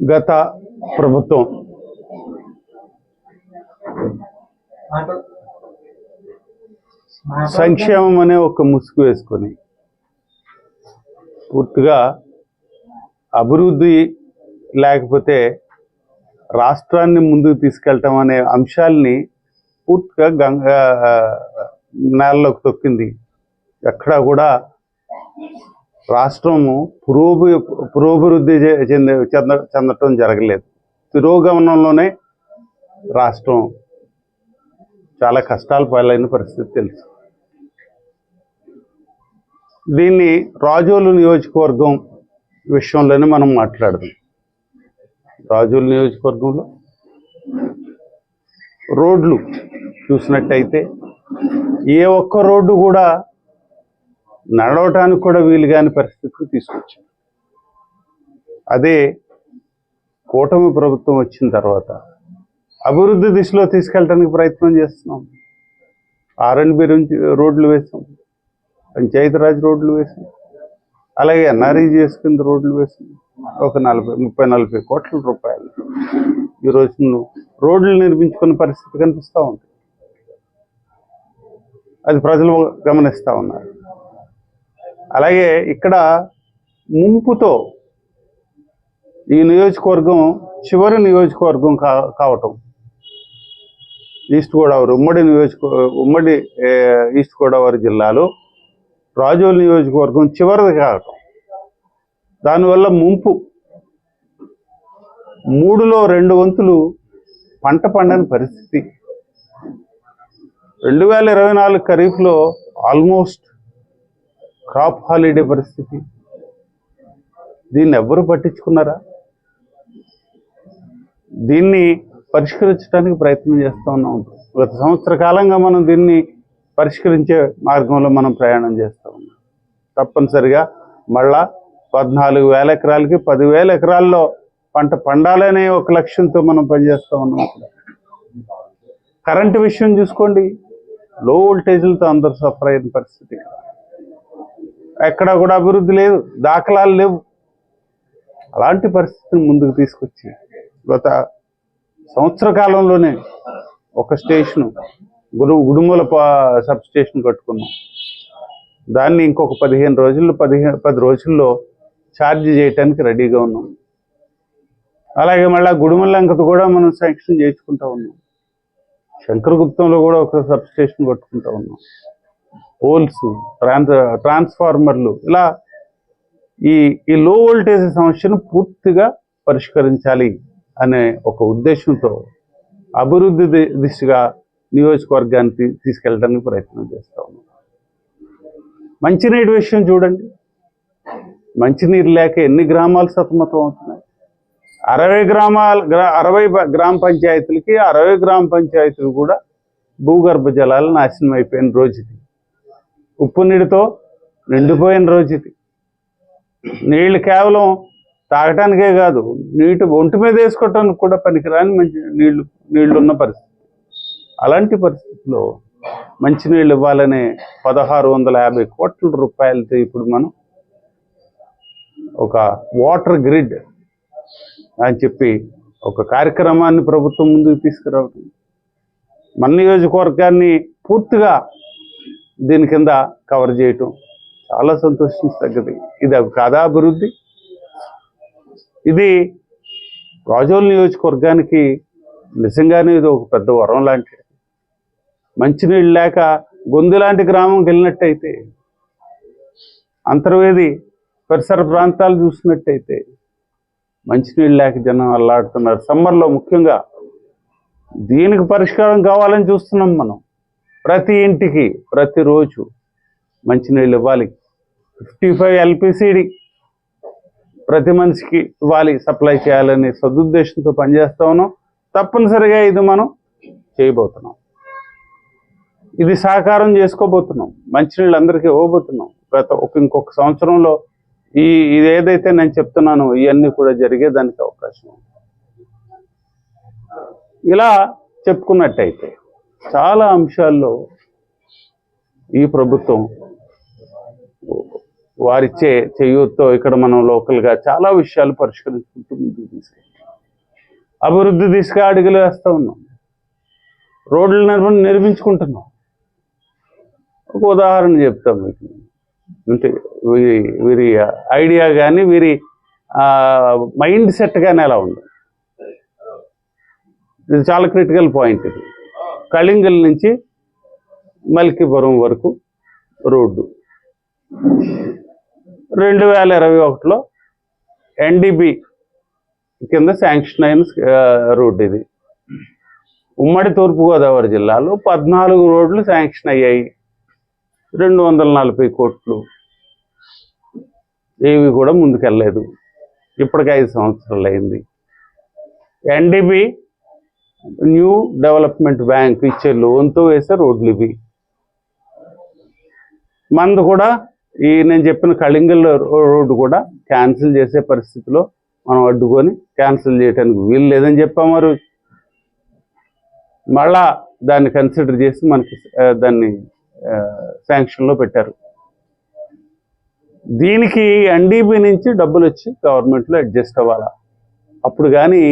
గత ప్రభుత్వం. సంక్షేమం అనే ఒక ముసుగు వేసుకొని పూర్తిగా అభివృద్ధి లేకపోతే రాష్ట్రాన్ని ముందుకు తీసుకెళ్ళటం అనే అంశాలని పూర్తిగా గంగా నేలలోకి తొక్కింది. ఎక్కడా కూడా రాష్ట్రము పురోభి పురోభివృద్ధి చెంది చెంద చెంద చెందటం జరగలేదు. తిరోగమనంలోనే రాష్ట్రం చాలా కష్టాలు పాలైన పరిస్థితి తెలుసు. దీన్ని రాజోలు నియోజకవర్గం విషయంలోనే మనం మాట్లాడదాం. రాజోలు నియోజకవర్గంలో రోడ్లు చూసినట్టయితే ఏ ఒక్క రోడ్డు కూడా నడవటానికి కూడా వీలు కాని పరిస్థితికి తీసుకొచ్చింది అదే కూటమి ప్రభుత్వం వచ్చిన తర్వాత అభివృద్ధి దిశలో తీసుకెళ్ళడానికి ప్రయత్నం చేస్తున్నాం. ఆర్ఎండ్బి రోడ్లు వేసాం. పంచాయతీరాజ్ రోడ్లు వేసాం. అలాగే ఎన్ఆర్ఈజిఎస్ కింద రోడ్లు వేసాం. ఒక నలభై ముప్పై నలభై కోట్ల రూపాయలు. ఈరోజు రోడ్లు నిర్మించుకునే పరిస్థితి కనిపిస్తూ ఉంది. అది ప్రజలు గమనిస్తూ ఉన్నారు. అలాగే ఇక్కడ ముంపుతో ఈ నియోజకవర్గం చివరి నియోజకవర్గం కా కావటం. ఈస్ట్ గోదావరి ఉమ్మడి నియోజక ఉమ్మడి ఈస్ట్ గోదావరి జిల్లాలో రాజోల్ నియోజకవర్గం చివరిది కావటం. దానివల్ల ముంపు మూడులో రెండు వంతులు పంట పండని పరిస్థితి. రెండు వేల ఇరవై నాలుగు ఖరీఫ్లో ఆల్మోస్ట్ క్రాప్ హాలిడే పరిస్థితి. దీన్ని ఎవ్వరు పట్టించుకున్నారా? దీన్ని పరిష్కరించడానికి ప్రయత్నం చేస్తూ ఉన్నాం. గత సంవత్సర కాలంగా మనం దీన్ని పరిష్కరించే మార్గంలో మనం ప్రయాణం చేస్తూ ఉన్నాం. తప్పనిసరిగా మళ్ళా పద్నాలుగు వేల ఎకరాలకి పదివేల ఎకరాల్లో పంట పండాలనే ఒక లక్ష్యంతో మనం పనిచేస్తూ ఉన్నాం అక్కడ. కరెంటు విషయం చూసుకోండి. లో వోల్టేజ్లతో అందరూ సఫర్ అయిన పరిస్థితి ఎక్కడ కూడా అభివృద్ధి లేదు దాఖలాలు లేవు. అలాంటి పరిస్థితిని ముందుకు తీసుకొచ్చి గత సంవత్సర కాలంలోనే ఒక స్టేషను గుడు గుడుమూల ప- సబ్ స్టేషన్ కట్టుకున్నాం. దాన్ని ఇంకొక పదిహేను రోజుల్లో పదిహేను పది రోజుల్లో ఛార్జ్ చేయటానికి రెడీగా ఉన్నాం. అలాగే మళ్ళీ గుడిమల్లంకతో కూడా మనం శాంక్షన్ చేయించుకుంటా ఉన్నాం. శంకరగుప్తంలో కూడా ఒక సబ్ స్టేషన్ కట్టుకుంటా ఉన్నాం. పోల్స్ ట్రాన్స్ ట్రాన్స్ఫార్మర్లు. ఇలా ఈ ఈ లో వోల్టేజ్ సమస్యను పూర్తిగా పరిష్కరించాలి అనే ఒక ఉద్దేశంతో అభివృద్ధి ది- దిశగా నియోజకవర్గాన్ని తీసుకెళ్ళడానికి ప్రయత్నం చేస్తా ఉన్నాం. మంచినీటి విషయం చూడండి. మంచినీరు లేక ఎన్ని గ్రామాలు సతమతం అవుతున్నాయి? అరవై గ్రామాల గ్రా అరవై గ్రామ పంచాయతీలకి అరవై గ్రామ పంచాయతీలు కూడా భూగర్భ జలాలు నాశనం అయిపోయిన రోజుది. ఉప్పు నీటితో నిండిపోయిన రోజు ఇది. కేవలం తాగటానికే కాదు నీటి ఒంటి మీద వేసుకోవటానికి కూడా పనికిరాని మంచి నీళ్ళు నీళ్ళు ఉన్న పరిస్థితి. అలాంటి పరిస్థితిలో మంచినీళ్ళు ఇవ్వాలనే పదహారు వందల యాభై కోట్ల రూపాయలతో ఇప్పుడు మనం ఒక వాటర్ గ్రిడ్ అని చెప్పి ఒక కార్యక్రమాన్ని ప్రభుత్వం ముందుకు తీసుకురావటం. మన నియోజకవర్గాన్ని పూర్తిగా దీని కింద కవర్ చేయటం చాలా సంతోషించదగ్గది. ఇది ఒక కాదా అభివృద్ధి? ఇది రాజోల్ నియోజకవర్గానికి నిజంగానే ఇది ఒక పెద్ద వరం లాంటిది. మంచినీళ్ళు లేక గొంతు లాంటి గ్రామంకి వెళ్ళినట్టయితే అంతర్వేది పరిసర ప్రాంతాలు చూసినట్టయితే మంచినీళ్ళు లేక జనం అల్లాడుతున్నారు. సమ్మర్లో ముఖ్యంగా దీనికి పరిష్కారం కావాలని చూస్తున్నాం మనం. ప్రతి ఇంటికి ప్రతిరోజు మంచినీళ్ళు ఇవ్వాలి. ఫిఫ్టీ ఫైవ్ ఎల్పిసిడి ప్రతి మనిషికి ఇవ్వాలి సప్లై చేయాలనే సదుద్దేశంతో పనిచేస్తా ఉన్నాం. తప్పనిసరిగా ఇది మనం చేయబోతున్నాం. ఇది సాకారం చేసుకోబోతున్నాం. మంచినీళ్ళు అందరికీ ఇవ్వబోతున్నాం. గత ఒక ఇంకొక సంవత్సరంలో ఈ ఇది ఏదైతే నేను చెప్తున్నానో ఇవన్నీ కూడా జరిగేదానికి అవకాశం ఉంది. ఇలా చెప్పుకున్నట్టయితే చాలా అంశాల్లో ఈ ప్రభుత్వం వారిచ్చే చేయూతో ఇక్కడ మనం లోకల్గా చాలా విషయాలు పరిష్కరించుకుంటూ ముందుకు తీసుకెళ్ళాం అభివృద్ధి దిశగా అడుగులు వేస్తూ ఉన్నాం. రోడ్లు నిర్మ నిర్మించుకుంటున్నాం. ఒక ఉదాహరణ చెప్తాం మీకు. అంటే వీరి వీరి ఐడియా కానీ వీరి మైండ్ సెట్ కానీ ఎలా ఉంది. ఇది చాలా క్రిటికల్ పాయింట్ ఇది. కళింగల్ నుంచి మల్కీపురం వరకు రోడ్డు. రెండు వేల ఇరవై ఒకటిలో ఎన్డిబి కింద శాంక్షన్ అయిన రోడ్డు ఇది. ఉమ్మడి తూర్పుగోదావరి జిల్లాలో పద్నాలుగు రోడ్లు శాంక్షన్ అయ్యాయి. రెండు వందల నలభై కోట్లు. ఏవి కూడా ముందుకెళ్ళలేదు. ఇప్పటికి ఐదు సంవత్సరాలు అయింది ఎన్డీబీ న్యూ డెవలప్మెంట్ బ్యాంక్ ఇచ్చే లోన్తో వేసే రోడ్లు ఇవి. మంది కూడా ఈ నేను చెప్పిన కళింగల్ రోడ్డు కూడా క్యాన్సిల్ చేసే పరిస్థితిలో మనం అడ్డుకొని క్యాన్సిల్ చేయడానికి వీలు లేదని చెప్పాం మరి. మళ్ళా దాన్ని కన్సిడర్ చేసి మనకి దాన్ని శాంక్షన్లో పెట్టారు. దీనికి ఎన్డీబీ నుంచి డబ్బులు వచ్చి గవర్నమెంట్లో అడ్జస్ట్ అవ్వాలా? అప్పుడు కానీ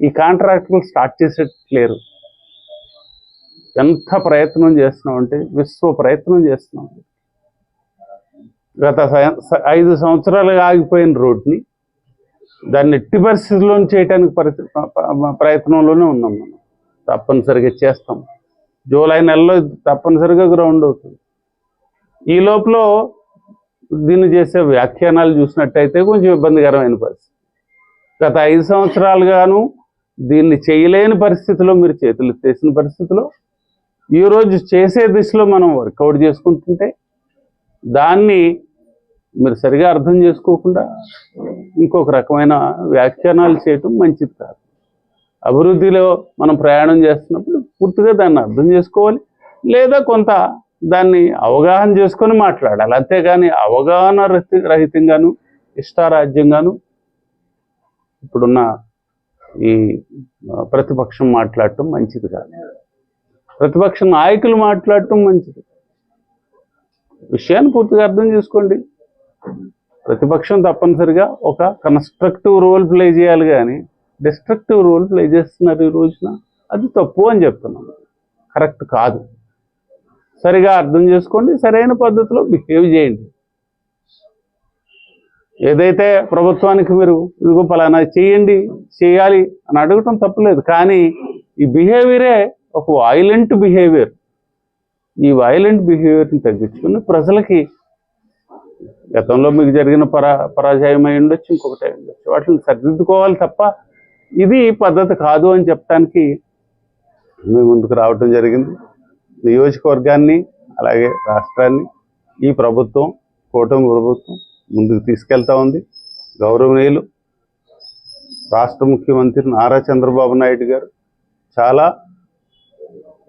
ఈ కాంట్రాక్టులు స్టార్ట్ చేసేట్లేరు. ఎంత ప్రయత్నం చేస్తున్నాం అంటే విశ్వ ప్రయత్నం చేస్తున్నాం. గత ఐదు సంవత్సరాలుగా ఆగిపోయిన రోడ్ని దాన్ని ఎట్టి పరిస్థితుల్లో చేయడానికి ప్రయత్నంలోనే ఉన్నాం మనం. తప్పనిసరిగా చేస్తాం. జూలై నెలలో తప్పనిసరిగా గ్రౌండ్ అవుతుంది. ఈ లోపల దీన్ని చేసే వ్యాఖ్యానాలు చూసినట్టయితే కొంచెం ఇబ్బందికరమైన పరిస్థితి. గత ఐదు సంవత్సరాలుగాను దీన్ని చేయలేని పరిస్థితిలో మీరు చేతులు ఎత్తేసిన పరిస్థితిలో ఈరోజు చేసే దిశలో మనం వర్కౌట్ చేసుకుంటుంటే దాన్ని మీరు సరిగా అర్థం చేసుకోకుండా ఇంకొక రకమైన వ్యాఖ్యానాలు చేయటం మంచిది కాదు. అభివృద్ధిలో మనం ప్రయాణం చేస్తున్నప్పుడు పూర్తిగా దాన్ని అర్థం చేసుకోవాలి. లేదా కొంత దాన్ని అవగాహన చేసుకొని మాట్లాడాలి. అంతేగాని అవగాహన రహితంగాను ఇష్టారాజ్యంగాను ఇప్పుడున్న ఈ ప్రతిపక్షం మాట్లాడటం మంచిది కాదు. ప్రతిపక్ష నాయకులు మాట్లాడటం మంచిది విషయాన్ని పూర్తిగా అర్థం చేసుకోండి. ప్రతిపక్షం తప్పనిసరిగా ఒక కన్స్ట్రక్టివ్ రోల్ ప్లే చేయాలి కానీ డిస్ట్రక్టివ్ రోల్ ప్లే చేస్తున్నారు ఈ రోజున అది తప్పు అని చెప్తున్నాను కరెక్ట్ కాదు. సరిగా అర్థం చేసుకోండి సరైన పద్ధతిలో బిహేవ్ చేయండి. ఏదైతే ప్రభుత్వానికి మీరు ఇదిగో పలానా చేయండి చేయాలి అని అడగటం తప్పలేదు. కానీ ఈ బిహేవియరే ఒక వైలెంట్ బిహేవియర్. ఈ వైలెంట్ బిహేవియర్ని తగ్గించుకుని ప్రజలకి గతంలో మీకు జరిగిన పరా పరాజయం అయి ఉండొచ్చు ఇంకొకటి అయి ఉండొచ్చు. వాటిని సరిదిద్దుకోవాలి తప్ప ఇది పద్ధతి కాదు అని చెప్పడానికి మేము ముందుకు రావటం జరిగింది. నియోజకవర్గాన్ని అలాగే రాష్ట్రాన్ని ఈ ప్రభుత్వం కూటమి ప్రభుత్వం ముందుకు తీసుకెళ్తా ఉంది. గౌరవనీయులు రాష్ట్ర ముఖ్యమంత్రి నారా చంద్రబాబు నాయుడు గారు చాలా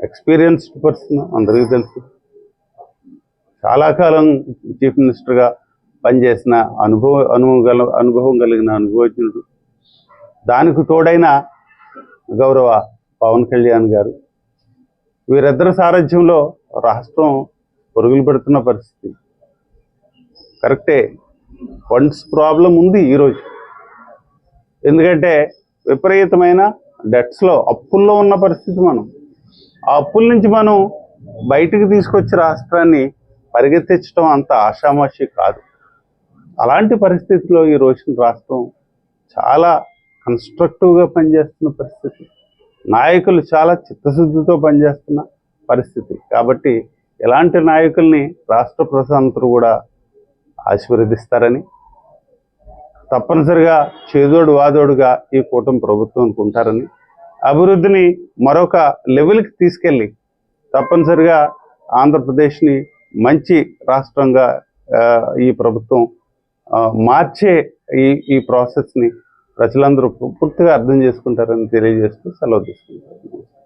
ఎక్స్పీరియన్స్డ్ పర్సన్ అందరికీ తెలుసు. చాలా కాలం చీఫ్ మినిస్టర్గా పనిచేసిన అనుభవ అనుభవం గల అనుభవం కలిగిన అనుభవజ్ఞుడు. దానికి తోడైన గౌరవ పవన్ కళ్యాణ్ గారు. వీరిద్దరి సారథ్యంలో రాష్ట్రం పరుగులు పెడుతున్న పరిస్థితి. కరెక్టే. ఫండ్స్ ప్రాబ్లం ఉంది ఈరోజు ఎందుకంటే విపరీతమైన డెట్స్లో అప్పుల్లో ఉన్న పరిస్థితి మనం. ఆ అప్పుల నుంచి మనం బయటికి తీసుకొచ్చి రాష్ట్రాన్ని పరిగెత్తించడం అంత ఆషామాషి కాదు. అలాంటి పరిస్థితిలో ఈ రోజున రాష్ట్రం చాలా కన్స్ట్రక్టివ్గా పనిచేస్తున్న పరిస్థితి. నాయకులు చాలా చిత్తశుద్ధితో పనిచేస్తున్న పరిస్థితి. కాబట్టి ఇలాంటి నాయకుల్ని రాష్ట్ర ప్రశాంతులు కూడా ఆశీర్వదిస్తారని తప్పనిసరిగా చేదోడు వాదోడుగా ఈ కూటమి ప్రభుత్వం ఉంటారని అభివృద్ధిని మరొక లెవెల్కి తీసుకెళ్ళి తప్పనిసరిగా ఆంధ్రప్రదేశ్ని మంచి రాష్ట్రంగా ఈ ప్రభుత్వం మార్చే ఈ ఈ ప్రాసెస్ని ప్రజలందరూ పూర్తిగా అర్థం చేసుకుంటారని తెలియజేస్తూ సెలవు తీసుకుంటారు